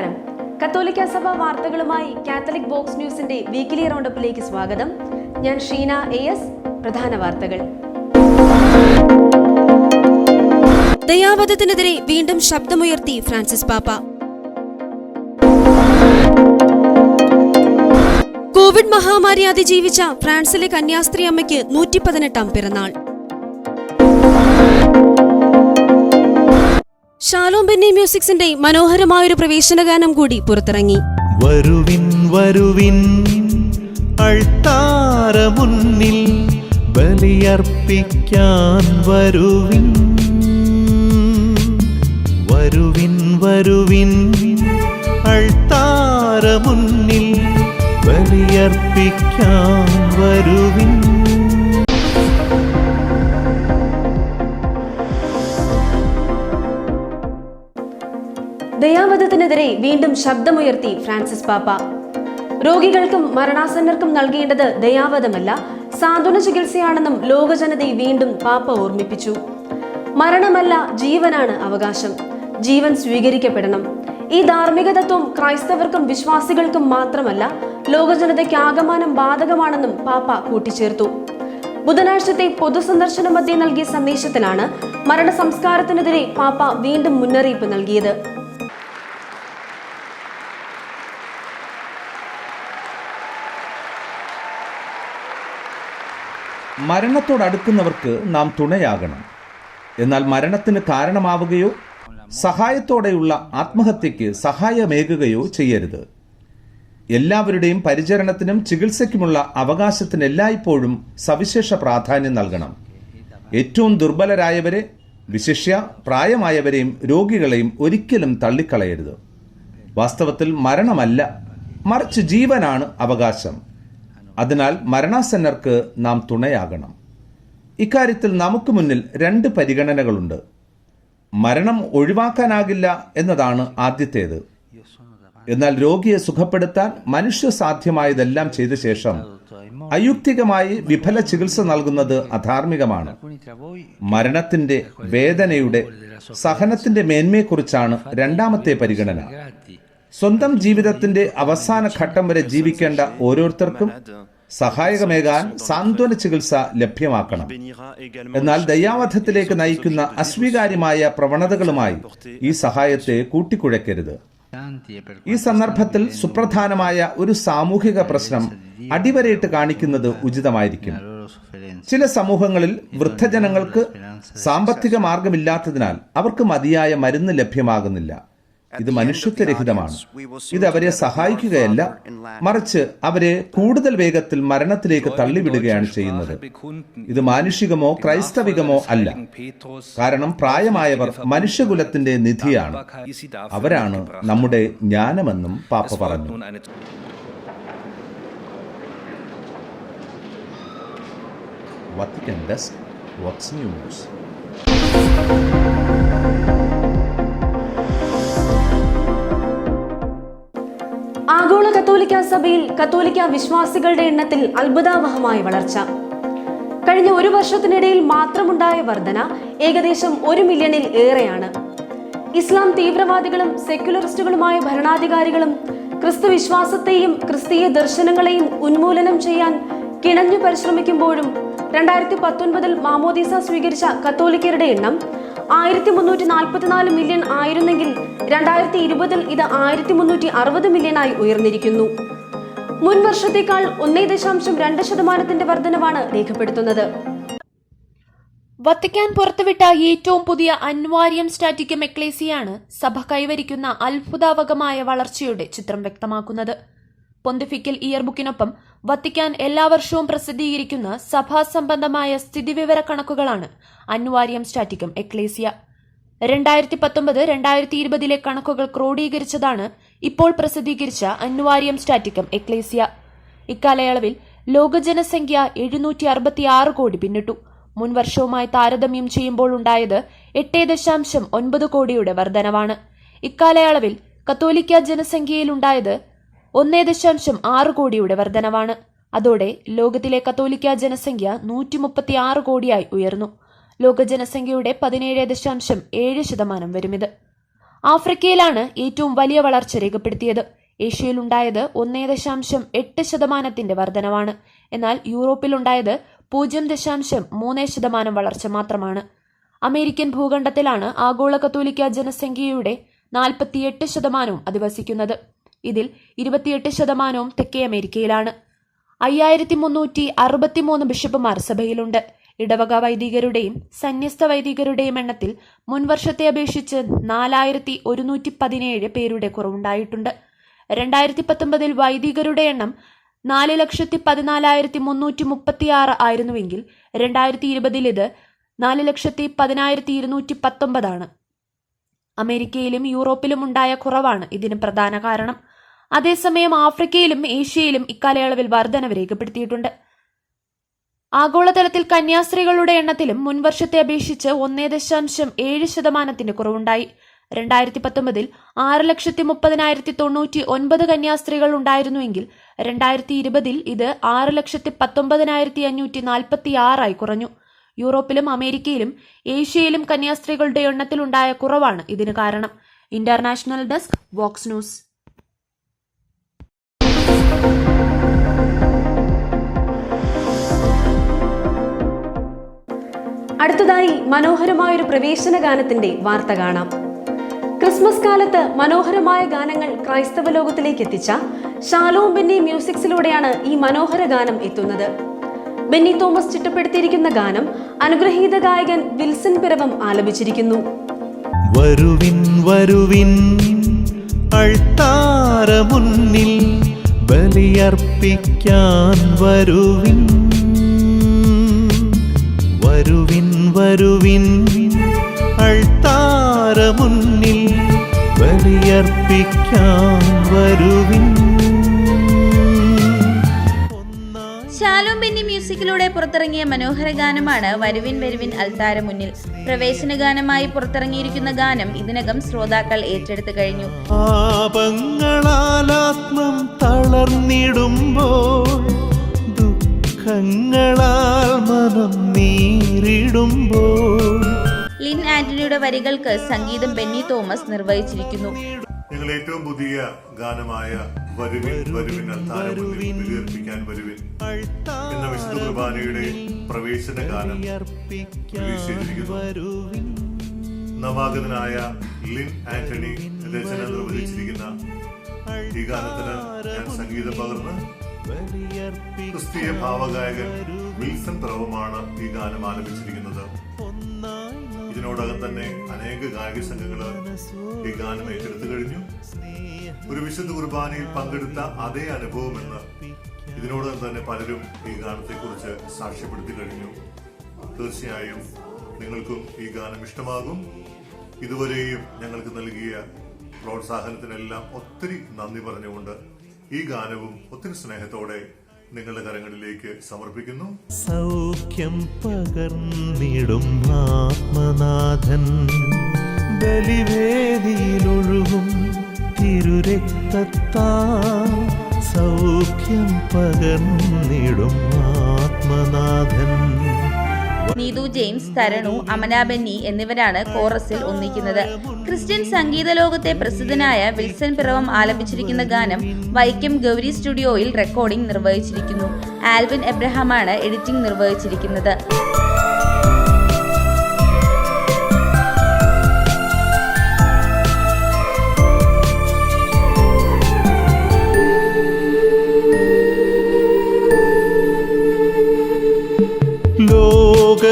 നമസ്കാരം. കത്തോലിക്ക സഭ വാർത്തകളുമായി കാത്തലിക് ബോക്സ് ന്യൂസിന്റെ വീക്കിലി റൗണ്ടപ്പിലേക്ക് സ്വാഗതം. ഞാൻ ഷീന എ എസ് പ്രധാന വാർത്തകൾ. ദയാവധത്തിനെതിരെ വീണ്ടും ശബ്ദമുയർത്തി ഫ്രാൻസിസ് പാപ്പ. കോവിഡ് മഹാമാരി അതിജീവിച്ച ഫ്രാൻസിലെ കന്യാസ്ത്രീ അമ്മയ്ക്ക് നൂറ്റി പതിനെട്ടാം പിറന്നാൾ. ഷാലോം ബെന്നി മ്യൂസിക്സിന്റെ മനോഹരമായൊരു പ്രവേശനഗാനം കൂടി പുറത്തിറങ്ങി. വരുവിൻ വരുവിൻ മുന്നിൽ ബലിയർപ്പിക്കാൻ വരുവിൻ. വരുവിൻ വരുവിൻ മുന്നിൽ ബലിയർപ്പിക്കാൻ വരുവിൻ. ദയാവധത്തിനെതിരെ വീണ്ടും ശബ്ദമുയർത്തി ഫ്രാൻസിസ് പാപ്പ. രോഗികൾക്കും മരണാസന്നർക്കും നൽകേണ്ടത് ദയാവധമല്ല സാന്ത്വന ചികിത്സയാണെന്നും ലോകജനതയെ വീണ്ടും പാപ്പ ഓർമ്മിപ്പിച്ചു. മരണമല്ല ജീവനാണ് അവകാശം. ജീവൻ സ്വീകരിക്കപ്പെടണം. ഈ ധാർമ്മിക തത്വം ക്രൈസ്തവർക്കും വിശ്വാസികൾക്കും മാത്രമല്ല ലോകജനതയ്ക്ക് ആകമാനം ബാധകമാണെന്നും പാപ്പ കൂട്ടിച്ചേർത്തു. ബുധനാഴ്ചത്തെ പൊതുസന്ദർശന മധ്യേ നൽകിയ സന്ദേശത്തിലാണ് മരണ സംസ്കാരത്തിനെതിരെ പാപ്പ വീണ്ടും മുന്നറിയിപ്പ് നൽകിയത്. മരണത്തോടടുക്കുന്നവർക്ക് നാം തുണയാകണം. എന്നാൽ മരണത്തിന് കാരണമാവുകയോ സഹായത്തോടെയുള്ള ആത്മഹത്യയ്ക്ക് സഹായമേകുകയോ ചെയ്യരുത്. എല്ലാവരുടെയും പരിചരണത്തിനും ചികിത്സയ്ക്കുമുള്ള അവകാശത്തിന് എല്ലായ്പ്പോഴും സവിശേഷ പ്രാധാന്യം നൽകണം. ഏറ്റവും ദുർബലരായവരെ വിശിഷ്യ പ്രായമായവരെയും രോഗികളെയും ഒരിക്കലും തള്ളിക്കളയരുത്. വാസ്തവത്തിൽ മരണമല്ല മറിച്ച് ജീവനാണ് അവകാശം. അതിനാൽ മരണാസന്നർക്ക് നാം തുണയാകണം. ഇക്കാര്യത്തിൽ നമുക്ക് മുന്നിൽ രണ്ട് പരിഗണനകളുണ്ട്. മരണം ഒഴിവാക്കാനാകില്ല എന്നതാണ് ആദ്യത്തേത്. എന്നാൽ രോഗിയെ സുഖപ്പെടുത്താൻ മനുഷ്യ സാധ്യമായതെല്ലാം ചെയ്ത ശേഷം അയുക്തികമായി വിഫല ചികിത്സ നൽകുന്നത് അധാർമികമാണ്. മരണത്തിന്റെ വേദനയുടെ സഹനത്തിന്റെ മേന്മയെക്കുറിച്ചാണ് രണ്ടാമത്തെ പരിഗണന. സ്വന്തം ജീവിതത്തിന്റെ അവസാന ഘട്ടം വരെ ജീവിക്കേണ്ട ഓരോരുത്തർക്കും സഹായകമേകാൻ സാന്ത്വന ചികിത്സ ലഭ്യമാക്കണം. എന്നാൽ ദയാവധത്തിലേക്ക് നയിക്കുന്ന അസ്വീകാര്യമായ പ്രവണതകളുമായി ഈ സഹായത്തെ കൂട്ടിക്കുഴക്കരുത് ഈ സന്ദർഭത്തിൽ സുപ്രധാനമായ ഒരു സാമൂഹിക പ്രശ്നം അടിവരയിട്ട് കാണിക്കുന്നത് ഉചിതമായിരിക്കും. ചില സമൂഹങ്ങളിൽ വൃദ്ധജനങ്ങൾക്ക് സാമ്പത്തിക മാർഗമില്ലാത്തതിനാൽ അവർക്ക് മതിയായ മരുന്ന് ലഭ്യമാകുന്നില്ല. ഇത് മനുഷ്യത്വരഹിതമാണ്. ഇത് അവരെ സഹായിക്കുകയല്ല മറിച്ച് അവരെ കൂടുതൽ വേഗത്തിൽ മരണത്തിലേക്ക് തള്ളിവിടുകയാണ് ചെയ്യുന്നത്. ഇത് മാനുഷികമോ ക്രൈസ്തവികമോ അല്ല. കാരണം പ്രായമായവർ മനുഷ്യകുലത്തിന്റെ നിധിയാണ്. അവരാണ് നമ്മുടെ ജ്ഞാനമെന്നും പാപ്പ പറഞ്ഞു. വത്തിക്കൻ ഡെസ്ക് വാട്സ് ന്യൂസ് കത്തോലിക്ക സഭയിൽ കത്തോലിക്ക വിശ്വാസികളുടെ എണ്ണത്തിൽ അത്ഭുതാവഹമായ വളർച്ച. കഴിഞ്ഞ ഒരു വർഷത്തിനിടയിൽ മാത്രമുണ്ടായ വർധന ഏകദേശം ഒരു മില്യണിൽ ഏറെയാണ്. ഇസ്ലാം തീവ്രവാദികളും സെക്യുലറിസ്റ്റുകളുമായ ഭരണാധികാരികളും ക്രിസ്തു വിശ്വാസത്തെയും ക്രിസ്തീയ ദർശനങ്ങളെയും ഉന്മൂലനം ചെയ്യാൻ കിണഞ്ഞു പരിശ്രമിക്കുമ്പോഴും രണ്ടായിരത്തി പത്തൊൻപതിൽ മാമോദീസ സ്വീകരിച്ച കത്തോലിക്കരുടെ എണ്ണം ആയിരത്തി മുന്നൂറ്റി നാൽപ്പത്തിനാല് മില്യൺ ആയിരുന്നെങ്കിൽ രണ്ടായിരത്തി ഇരുപതിൽ ഇത് ആയിരത്തി മുന്നൂറ്റി അറുപത് മില്യണായി ഉയർന്നിരിക്കുന്നു. മുൻ വർഷത്തേക്കാൾ ഒന്നേ ദശാംശം രണ്ട് ശതമാനത്തിന്റെ വർധനവാണ് രേഖപ്പെടുത്തുന്നത്. വത്തിക്കാൻ പുറത്തുവിട്ട ഏറ്റവും പുതിയ അൻവാരിയം സ്റ്റാറ്റിക്കം എക്ലേസിയാണ് സഭ കൈവരിക്കുന്ന അത്ഭുതാവകമായ വളർച്ചയുടെ ചിത്രം വ്യക്തമാക്കുന്നത്. പൊന്തിഫിക്കൽ ഇയർബുക്കിനൊപ്പം വത്തിക്കാൻ എല്ലാ വർഷവും പ്രസിദ്ധീകരിക്കുന്ന സഭാ സംബന്ധമായ സ്ഥിതിവിവര കണക്കുകളാണ് അൻവാരിയം സ്റ്റാറ്റിക്കം എക്ലേസിയ. രണ്ടായിരത്തി പത്തൊമ്പത് രണ്ടായിരത്തി ഇരുപതിലെ കണക്കുകൾ ക്രോഡീകരിച്ചതാണ് ഇപ്പോൾ പ്രസിദ്ധീകരിച്ച അന്വാരിയം സ്റ്റാറ്റിക്കം എക്ലേസിയ. ഇക്കാലയളവിൽ ലോകജനസംഖ്യ എഴുന്നൂറ്റി അറുപത്തി ആറ് കോടി പിന്നിട്ടു. മുൻ വർഷവുമായി താരതമ്യം ചെയ്യുമ്പോൾ ഉണ്ടായത് എട്ട് ദശാംശം ഒൻപത് കോടിയുടെ വർധനവാണ്. ഇക്കാലയളവിൽ കത്തോലിക്ക ജനസംഖ്യയിലുണ്ടായത് ഒന്നേ ദശാംശം ആറ് കോടിയുടെ വർധനവാണ്. അതോടെ ലോകത്തിലെ കത്തോലിക്ക ജനസംഖ്യ നൂറ്റി മുപ്പത്തി ആറ് കോടിയായി ഉയർന്നു. ലോക ജനസംഖ്യയുടെ പതിനേഴ് ദശാംശം ഏഴ് ശതമാനം വരുമിത്. ആഫ്രിക്കയിലാണ് ഏറ്റവും വലിയ വളർച്ച രേഖപ്പെടുത്തിയത്. ഏഷ്യയിലുണ്ടായത് ഒന്നേ ദശാംശം എട്ട് ശതമാനത്തിന്റെ വർധനവാണ്. എന്നാൽ യൂറോപ്പിലുണ്ടായത് പൂജ്യം ദശാംശം മൂന്ന് ശതമാനം വളർച്ച മാത്രമാണ്. അമേരിക്കൻ ഭൂഖണ്ഡത്തിലാണ് ആഗോള കത്തോലിക്ക ജനസംഖ്യയുടെ നാൽപ്പത്തിയെട്ട് ശതമാനവും അധിവസിക്കുന്നത്. ഇതിൽ ഇരുപത്തിയെട്ട് ശതമാനവും തെക്കേ അമേരിക്കയിലാണ്. അയ്യായിരത്തി മുന്നൂറ്റി അറുപത്തിമൂന്ന് ബിഷപ്പുമാർ സഭയിലുണ്ട്. ഇടവക വൈദികരുടെയും സന്യസ്ത വൈദികരുടെയും എണ്ണത്തിൽ മുൻവർഷത്തെ അപേക്ഷിച്ച് നാലായിരത്തി ഒരുന്നൂറ്റി പതിനേഴ് പേരുടെ കുറവുണ്ടായിട്ടുണ്ട്. രണ്ടായിരത്തി പത്തൊമ്പതിൽ വൈദികരുടെ എണ്ണം നാല് ലക്ഷത്തി പതിനാലായിരത്തി മുന്നൂറ്റി മുപ്പത്തിയാറ് ആയിരുന്നുവെങ്കിൽ രണ്ടായിരത്തി ഇരുപതിൽ ഇത് നാല് ലക്ഷത്തി പതിനായിരത്തി ഇരുന്നൂറ്റി പത്തൊമ്പതാണ്. അമേരിക്കയിലും യൂറോപ്പിലും ഉണ്ടായ കുറവാണ് ഇതിന് പ്രധാന കാരണം. അതേസമയം ആഫ്രിക്കയിലും ഏഷ്യയിലും ഇക്കാലയളവിൽ വർധനവ് രേഖപ്പെടുത്തിയിട്ടുണ്ട്. ആഗോളതലത്തിൽ കന്യാസ്ത്രീകളുടെ എണ്ണത്തിലും മുൻവർഷത്തെ അപേക്ഷിച്ച് ഒന്നേ ദശാംശം ഏഴ് ശതമാനത്തിന്റെ കുറവുണ്ടായി. രണ്ടായിരത്തി പത്തൊമ്പതിൽ ആറ് ലക്ഷത്തി മുപ്പതിനായിരത്തി തൊണ്ണൂറ്റി ഒൻപത് കന്യാസ്ത്രീകൾ ഉണ്ടായിരുന്നുവെങ്കിൽ രണ്ടായിരത്തി ഇരുപതിൽ ഇത് ആറ് ലക്ഷത്തി പത്തൊമ്പതിനായിരത്തി അഞ്ഞൂറ്റി നാൽപ്പത്തി ആറായി കുറഞ്ഞു. യൂറോപ്പിലും അമേരിക്കയിലും ഏഷ്യയിലും കന്യാസ്ത്രീകളുടെ എണ്ണത്തിലുണ്ടായ കുറവാണ് ഇതിന് കാരണം. International desk Vox news. അടുത്തതായി മനോഹരമായ ഒരു പ്രവേശന ഗാനത്തിന്റെ വാർത്ത കാണാം. ക്രിസ്മസ് കാലത്ത് മനോഹരമായ ഗാനങ്ങൾ ക്രൈസ്തവ ലോകത്തിലേക്ക് എത്തിച്ച ഷാലോം ബെന്നി മ്യൂസിക്സിലൂടെയാണ് ഈ മനോഹര ഗാനം എത്തുന്നത്. ബെന്നി തോമസ് ചിട്ടപ്പെടുത്തിയിരിക്കുന്ന ഗാനം അനുഗ്രഹീത ഗായകൻ വിൽസൺ പിറവം ആലപിച്ചിരിക്കുന്നു. വരുവിൻ വരുവിൻ മുന്നിൽ ബലിയർപ്പിക്കാൻ വരുവിൻ വരുവിൻ വരുവിൻ അൾത്താര മുന്നിൽ ബലിയർപ്പിക്കാൻ വരുവിൻ. ശാലോം ബെന്നി മ്യൂസിക്കിലൂടെ പുറത്തിറങ്ങിയ മനോഹര ഗാനമാണ് വരുവിൻ വരുവിൻ അൽത്താര മുന്നിൽ പ്രവേശന ഗാനമായി പുറത്തിറങ്ങിയിരിക്കുന്ന ഗാനം ഇതിനകം ശ്രോതാക്കൾ ഏറ്റെടുത്തു കഴിഞ്ഞു. പാപങ്ങളാലാത്മം തളർന്നിടുമ്പോൾ ദുഃഖങ്ങളാൽ മനം നീറിടുമ്പോൾ ലിൻ ആന്റണിയുടെ വരികൾക്ക് സംഗീതം ബെന്നി തോമസ് നിർവഹിച്ചിരിക്കുന്നു. ഞങ്ങൾ ഏറ്റവും പുതിയ ഗാനമായ വരുവിൻ വരുവിൻ ബലിയർപ്പിക്കാൻ വരുവിൻ എന്ന വിശുദ്ധ കുർബാനയുടെ പ്രവേശന ഗാനം നവാഗതനായ ലിൻ ആന്റണി രചന നിർവഹിച്ചിരിക്കുന്ന ഈ ഗാനത്തിന് ഞാൻ സംഗീതം പകർന്ന് ക്രിസ്തീയ ഭാവഗായകൻ വിൽസൺ പ്രവുമാണ് ഈ ഗാനം ആലപിച്ചിരിക്കുന്നത്. ഇതിനോടകം തന്നെ അനേക ഗായക സംഘങ്ങൾ ഈ ഗാനം ഏറ്റെടുത്തു കഴിഞ്ഞു. ഒരു വിശുദ്ധ കുർബാനയിൽ പങ്കെടുത്ത അതേ അനുഭവമെന്ന് ഇതിനോടകം തന്നെ പലരും ഈ ഗാനത്തെ കുറിച്ച് സാക്ഷ്യപ്പെടുത്തി കഴിഞ്ഞു. തീർച്ചയായും നിങ്ങൾക്കും ഈ ഗാനം ഇഷ്ടമാകും. ഇതുവരെയും ഞങ്ങൾക്ക് നൽകിയ പ്രോത്സാഹനത്തിനെല്ലാം ഒത്തിരി നന്ദി പറഞ്ഞുകൊണ്ട് ഈ ഗാനവും ഒത്തിരി സ്നേഹത്തോടെ നിങ്ങളുടെ കരങ്ങളിലേക്ക് സമർപ്പിക്കുന്നു. സൗഖ്യം പകർന്നിടും ആത്മനാഥൻ. ബലിവേദിയിലൊഴുകും തിരുരക്തത്താ സൗഖ്യം പകർന്നിടും ആത്മനാഥൻ. നീതു ജെയിംസ് തരണു അമന ബെന്നി എന്നിവരാണ് കോറസിൽ ഒന്നിക്കുന്നത്. ക്രിസ്ത്യൻ സംഗീത ലോകത്തെ പ്രസിദ്ധനായ വിൽസൺ പിറവം ആലപിച്ചിരിക്കുന്ന ഗാനം വൈക്കം ഗൗരി സ്റ്റുഡിയോയിൽ റെക്കോർഡിംഗ് നിർവഹിച്ചിരിക്കുന്നു. ആൽവിൻ എബ്രഹാമാണ് എഡിറ്റിംഗ് നിർവഹിച്ചിരിക്കുന്നത്.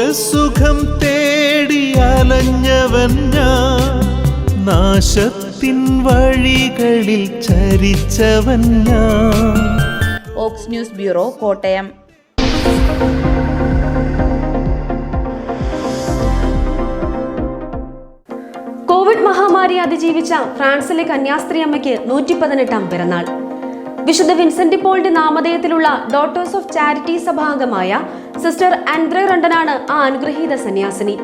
ലോകസുഖം തേടി അലഞ്ഞവൻ ഞാൻ. നാശത്തിൻ വഴികളിൽ ചരിച്ചവൻ ഞാൻ. Vox news bureau Kottayam. Covid മഹാമാരി അതിജീവിച്ച ഫ്രാൻസിലെ കന്യാസ്ത്രീ അമ്മയ്ക്ക് നൂറ്റി പതിനെട്ടാം പിറന്നാൾ. വിശുദ്ധ വിൻസെന്റ് പോളിന്റെ നാമധേയത്തിലുള്ള ഡോട്ടേഴ്സ് ഓഫ് ചാരിറ്റി സഭാംഗമായ സിസ്റ്റർ ആൻഡ്രെ റണ്ടനാണ് ആ അനുഗ്രഹീത സന്യാസിനി.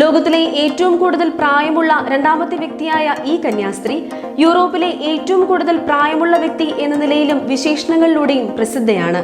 ലോകത്തിലെ ഏറ്റവും കൂടുതൽ പ്രായമുള്ള രണ്ടാമത്തെ വ്യക്തിയായ ഈ കന്യാസ്ത്രീ യൂറോപ്പിലെ ഏറ്റവും കൂടുതൽ പ്രായമുള്ള വ്യക്തി എന്ന നിലയിലും വിശേഷണങ്ങളിലൂടെയും പ്രസിദ്ധയാണ്.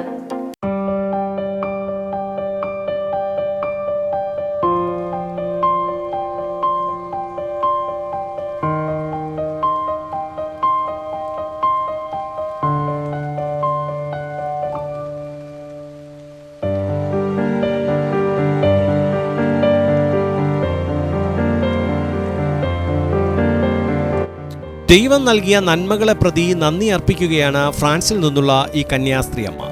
ദൈവം നൽകിയ നന്മകളെ പ്രതി നന്ദി അർപ്പിക്കുകയാണ് ഫ്രാൻസിൽ നിന്നുള്ള ഈ കന്യാസ്ത്രീ അമ്മ.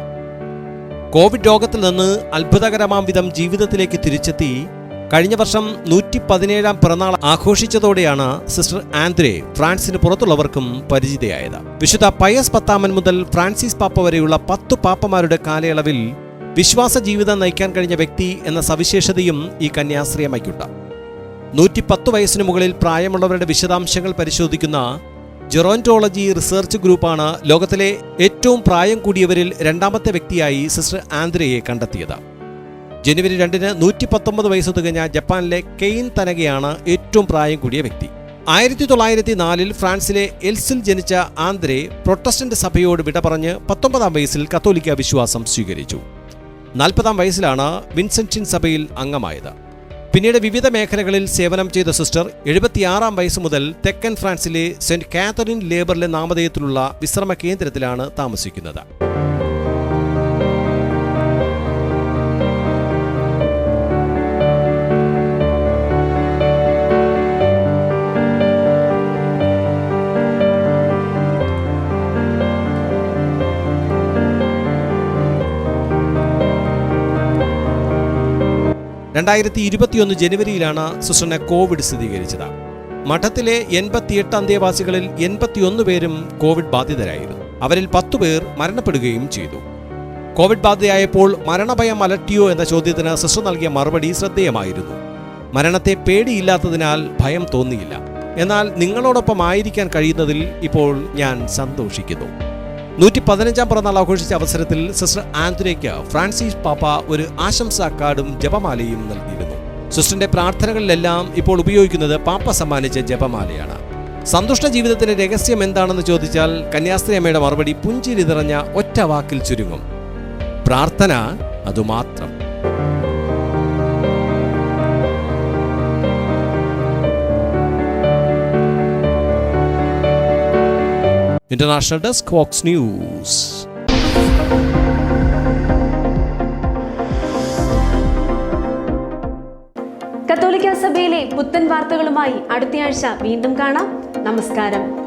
കോവിഡ് രോഗത്തിൽ നിന്ന് അത്ഭുതകരമാം വിധം ജീവിതത്തിലേക്ക് തിരിച്ചെത്തി കഴിഞ്ഞ വർഷം നൂറ്റി പതിനേഴാം പിറന്നാൾ ആഘോഷിച്ചതോടെയാണ് സിസ്റ്റർ ആന്ദ്രെ ഫ്രാൻസിന് പുറത്തുള്ളവർക്കും പരിചിതയായത്. വിശുദ്ധ പയസ് പത്താമൻ മുതൽ ഫ്രാൻസിസ് പാപ്പ വരെയുള്ള പത്തു പാപ്പമാരുടെ കാലയളവിൽ വിശ്വാസ ജീവിതം നയിക്കാൻ കഴിഞ്ഞ വ്യക്തി എന്ന സവിശേഷതയും ഈ കന്യാസ്ത്രീയമ്മയ്ക്കുണ്ട് നൂറ്റി പത്ത് വയസ്സിന് മുകളിൽ പ്രായമുള്ളവരുടെ വിശദാംശങ്ങൾ പരിശോധിക്കുന്ന ജെറോന്റോളജി റിസർച്ച് ഗ്രൂപ്പാണ് ലോകത്തിലെ ഏറ്റവും പ്രായം കൂടിയവരിൽ രണ്ടാമത്തെ വ്യക്തിയായി സിസ്റ്റർ ആന്ദ്രയെ കണ്ടെത്തിയത്. ജനുവരി രണ്ടിന് നൂറ്റി പത്തൊമ്പത് വയസ്സ് തികഞ്ഞ ജപ്പാനിലെ കെയിൻ തനകയാണ് ഏറ്റവും പ്രായം കൂടിയ വ്യക്തി. ആയിരത്തി തൊള്ളായിരത്തി നാലിൽ ഫ്രാൻസിലെ എൽസിൽ ജനിച്ച ആന്ദ്രെ പ്രൊട്ടസ്റ്റന്റ് സഭയോട് വിട പറഞ്ഞ് പത്തൊമ്പതാം വയസ്സിൽ കത്തോലിക്ക വിശ്വാസം സ്വീകരിച്ചു. നാൽപ്പതാം വയസ്സിലാണ് വിൻസെന്റിൻ സഭയിൽ അംഗമായത്. പിന്നീട് വിവിധ മേഖലകളിൽ സേവനം ചെയ്ത സിസ്റ്റർ എഴുപത്തിയാറാം വയസ്സ് മുതൽ തെക്കൻ ഫ്രാൻസിലെ സെന്റ് കാത്തറിൻ ലേബറിലെ നാമധേയത്തിലുള്ള വിശ്രമ കേന്ദ്രത്തിലാണ് താമസിക്കുന്നത്. രണ്ടായിരത്തി ഇരുപത്തിയൊന്ന് ജനുവരിയിലാണ് സിസ്റ്ററിനെ കോവിഡ് സ്ഥിരീകരിച്ചത്. മഠത്തിലെ എൺപത്തിയെട്ട് അന്തേവാസികളിൽ എൺപത്തിയൊന്ന് പേരും കോവിഡ് ബാധിതരായിരുന്നു. അവരിൽ പത്തു പേർ മരണപ്പെടുകയും ചെയ്തു. കോവിഡ് ബാധിതയായപ്പോൾ മരണഭയം അലട്ടിയോ എന്ന ചോദ്യത്തിന് സിസ്റ്റർ നൽകിയ മറുപടി ശ്രദ്ധേയമായിരുന്നു. മരണത്തെ പേടിയില്ലാത്തതിനാൽ ഭയം തോന്നിയില്ല. എന്നാൽ നിങ്ങളോടൊപ്പം ആയിരിക്കാൻ കഴിയുന്നതിൽ ഇപ്പോൾ ഞാൻ സന്തോഷിക്കുന്നു. നൂറ്റി പതിനഞ്ചാം പിറന്നാൾ ആഘോഷിച്ച അവസരത്തിൽ സിസ്റ്റർ ആന്റണിക്ക് ഫ്രാൻസിസ് പാപ്പ ഒരു ആശംസാ കാർഡും ജപമാലയും നൽകിയിരുന്നു. സിസ്റ്ററിന്റെ പ്രാർത്ഥനകളിലെല്ലാം ഇപ്പോൾ ഉപയോഗിക്കുന്നത് പാപ്പ സമ്മാനിച്ച ജപമാലയാണ്. സന്തുഷ്ട ജീവിതത്തിന്റെ രഹസ്യം എന്താണെന്ന് ചോദിച്ചാൽ കന്യാസ്ത്രീ അമ്മയുടെ മറുപടി പുഞ്ചിരി നിറഞ്ഞ ഒറ്റ വാക്കിൽ ചുരുങ്ങും. പ്രാർത്ഥന അതുമാത്രം. ഇന്റർനാഷണൽ ഡെസ്ക് ഫോക്സ് ന്യൂസ് കത്തോലിക്ക സഭയിലെ പുത്തൻ വാർത്തകളുമായി അടുത്തയാഴ്ച വീണ്ടും കാണാം. നമസ്കാരം.